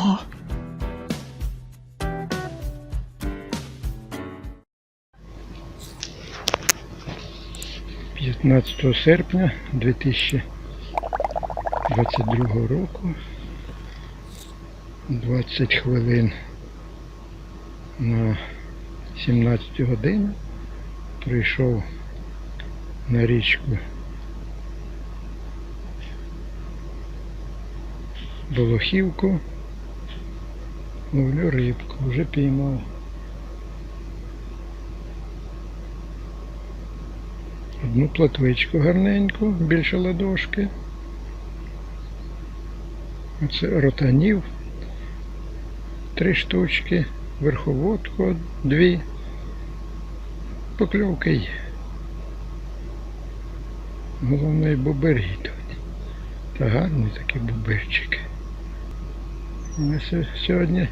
Ага. П'ятнадцятого серпня 2022 року. 20 хвилин на 17 годину прийшов на річку Болохівку. Ловлю рибку, вже піймав. Одну платвичку гарненьку, більше ладошки. Оце ротанів. Три штучки, верховодку дві. Покльовки є. Головне бобері тут. Та гарні такі боберчики. Ось сьогодні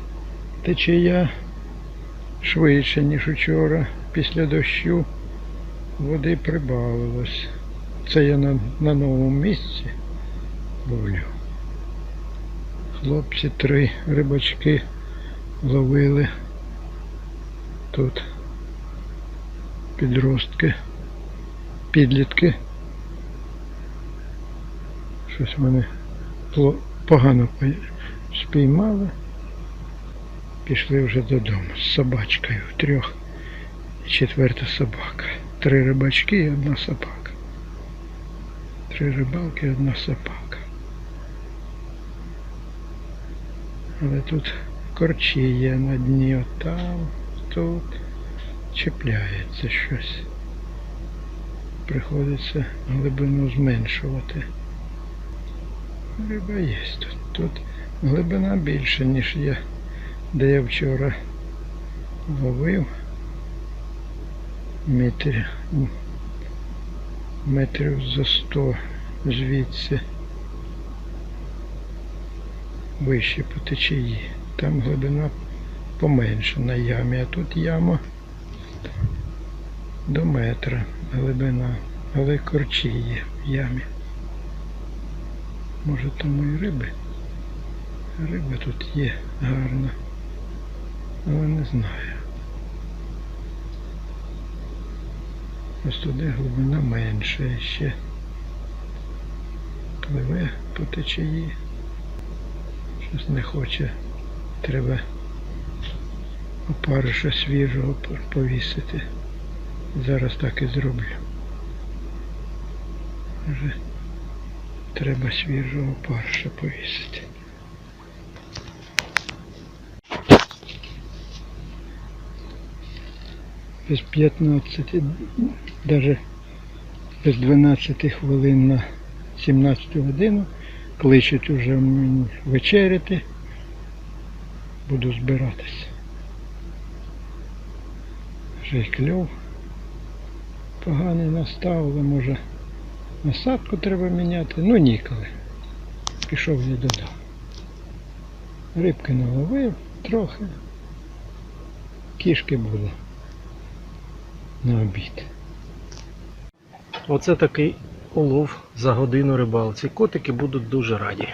течія швидше, ніж учора. Після дощу води прибавилось. Це я на, на новому місці ловлю. Хлопці три рибачки ловили тут підростки, підлітки. Щось вони пло- погано по- спіймали. Пішли вже додому з собачкою трьох. І четверта собака. Три рибачки і одна собака. Три рибалки і одна собака. Але тут корчі є на дні, отам, тут чіпляється щось. Приходиться глибину зменшувати. Риба є тут. Тут глибина більша, ніж я, де я вчора ловив. Метр, метрів за сто звідси. Вище по течії. Там глибина поменша на ямі, а тут яма до метра глибина, але корчі є в ямі. Може тому і риби. Риба тут є гарна. Але не знаю. Ось туди глибина менша ще. Пливе по течії. Щось не хоче. Треба опариша свіжого повісити. Зараз так і зроблю. Вже треба свіжого опариша повісити. Без 15, навіть без 12 хвилин на 17 годину кличуть уже мені вечеряти. Буду збиратися. Вже й кльов поганий настав, але може насадку треба міняти. Ну ніколи. Пішов я додому. Рибки наловив трохи. Кішки було на обід. Оце такий улов за годину рибалці. Котики будуть дуже раді.